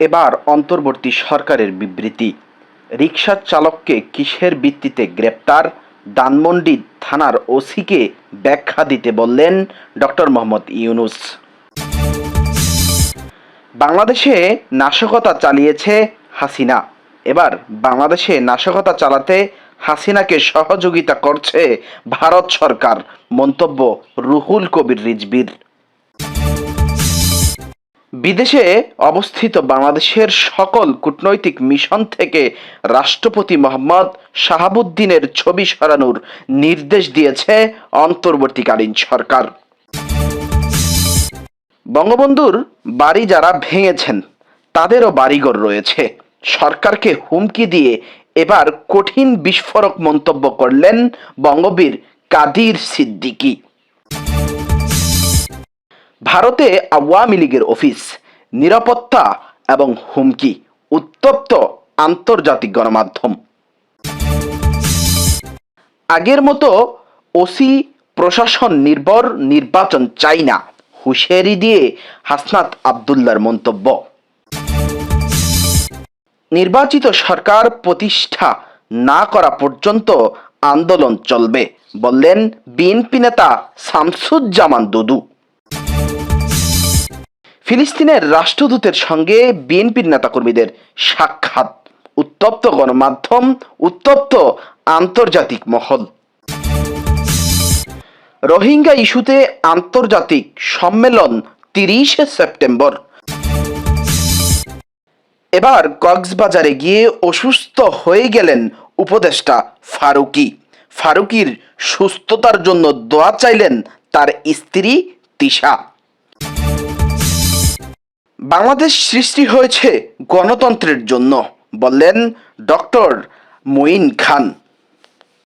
এবার অন্তর্বর্তী সরকারের বিবৃতি। রিকশা চালককে কিসের ভিত্তিতে গ্রেপ্তার? দানমন্ডি থানার ওসিকে ব্যাখ্যা দিতে বললেন ডক্টর মোহাম্মদ ইউনুস। বাংলাদেশে নাশকতা চালিয়েছে হাসিনা। এবার বাংলাদেশে নাশকতা চালাতে হাসিনাকে সহযোগিতা করছে ভারত সরকার। মন্তব্য রুহুল কবির রিজবির বিদেশে অবস্থিত বাংলাদেশের সকল কূটনৈতিক মিশন থেকে রাষ্ট্রপতি মোহাম্মদ শাহাবুদ্দিনের ছবি সরানোর নির্দেশ দিয়েছে অন্তর্বর্তীকালীন সরকার। বঙ্গবন্ধুর বাড়ি যারা ভেঙেছেন, তাদেরও বাড়িঘর রয়েছে। সরকারকে হুমকি দিয়ে এবার কঠিন বিস্ফোরক মন্তব্য করলেন বঙ্গবীর কাদির সিদ্দিকী। ভারতে আওয়ামী লীগের অফিস, নিরাপত্তা এবং হুমকি, উত্তপ্ত আন্তর্জাতিক গণমাধ্যম। আগের মতো ওসি প্রশাসন নির্ভর নির্বাচন চাই না, হুঁশিয়ারি দিয়ে হাসনাত আবদুল্লার মন্তব্য। নির্বাচিত সরকার প্রতিষ্ঠা না করা পর্যন্ত আন্দোলন চলবে, বললেন বিএনপি নেতা শামসুজ্জামান দুদু। ফিলিস্তিনের রাষ্ট্রদূতের সঙ্গে বিএনপির নেতাকর্মীদের সাক্ষাৎ। উত্তপ্ত গণমাধ্যম, উত্তপ্ত আন্তর্জাতিক মহল। রোহিঙ্গা ইস্যুতে আন্তর্জাতিক সম্মেলন তিরিশে সেপ্টেম্বর। এবার কক্সবাজারে গিয়ে অসুস্থ হয়ে গেলেন উপদেষ্টা ফারুকি। ফারুকির সুস্থতার জন্য দোয়া চাইলেন তার স্ত্রী তিশা। বাংলাদেশ সৃষ্টি হয়েছে গণতন্ত্রের জন্য বললেন ডক্টর মঈন খান।